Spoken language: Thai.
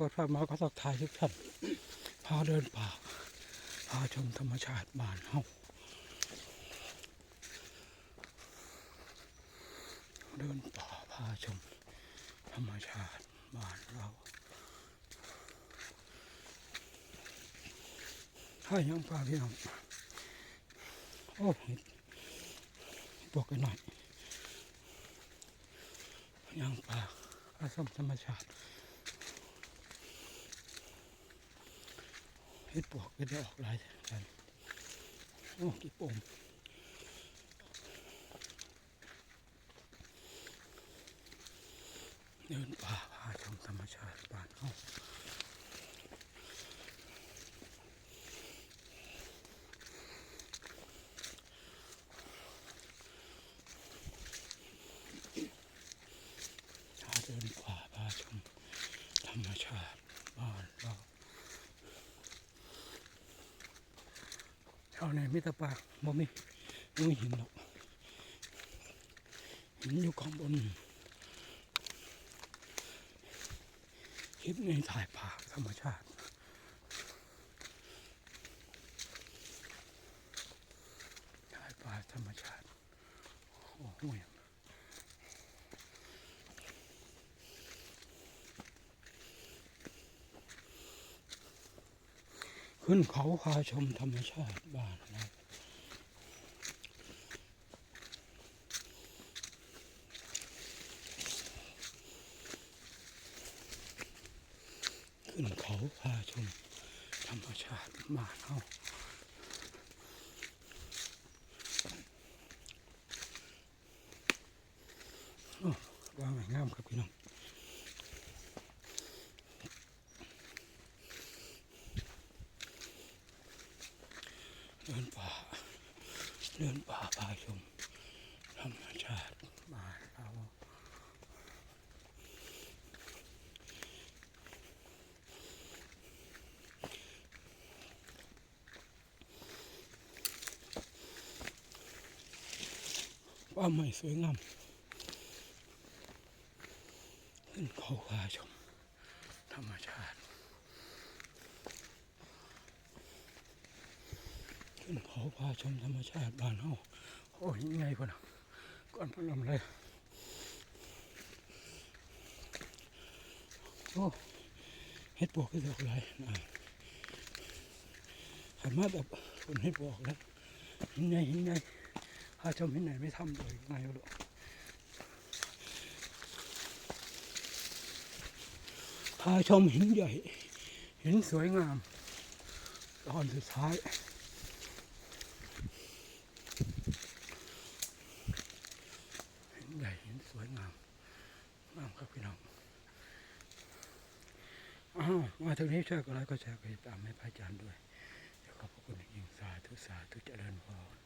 เปิดไฟมาก็ต้องถ่ายทุกท่านพาเดินป่าพาชมธรรมชาติบ้านเฮาเดินป่าพาชมธรรมชาติบ้านเรา ถ้ายังป่าพี่น้องโอ้เห็ดบอกกันหน่อยยังป่าอาสมธรรมชาติ เฮ็ดปวกก็ได้ออกลายกันโอ้กี่ปมเดินป่าพาชมธรรมชาติบ้านเฮาพาเดินป่าพาชมธรรมชาติบ้านเรา เท่าไหนมิตรปากบ่มีบ่มีหินหรอกหินอยู่ข้างบนคลิปนี้ถ่ายป่าธรรมชาติถ่ายป่าธรรมชาติโอ้โห ขึ้นเขาพาชมธรรมชาติบ้านเราขึ้นเขาพาชมธรรมชาติบ้านเราโอ้วางไว้งามครับพี่น้อง เดินป่า เดินป่าพาชมธรรมชาติบ้าเราป่าไม้สวยงามขึ้นเขาพาชมธรรมชาติ ขึ้นเขาพาชมธรรมชาติบ้านเฮาโอ้ยยังไงพ่นก่อนพลมเลยโอ้เฮ็ดปวกก็ดอกหลายนะสามาแบบคนเฮ็ดปวกแล้วหินใหญ่หินใหญ่พาชมหินไหนไม่ทำเลยไงวะลูกพาชมหินใหญ่หินสวยงาม ตอนสุดท้าย หินใหญ่หินส วยงามงามครับพี่น้องอ้าวมาถึงนี้ช่วยก็ไลค์ก็แชร์กดติดตามให้พระอาจารย์ด้วยเดี๋ยวขอบพระคุณยิ่งสาธุสาธุเจริญพร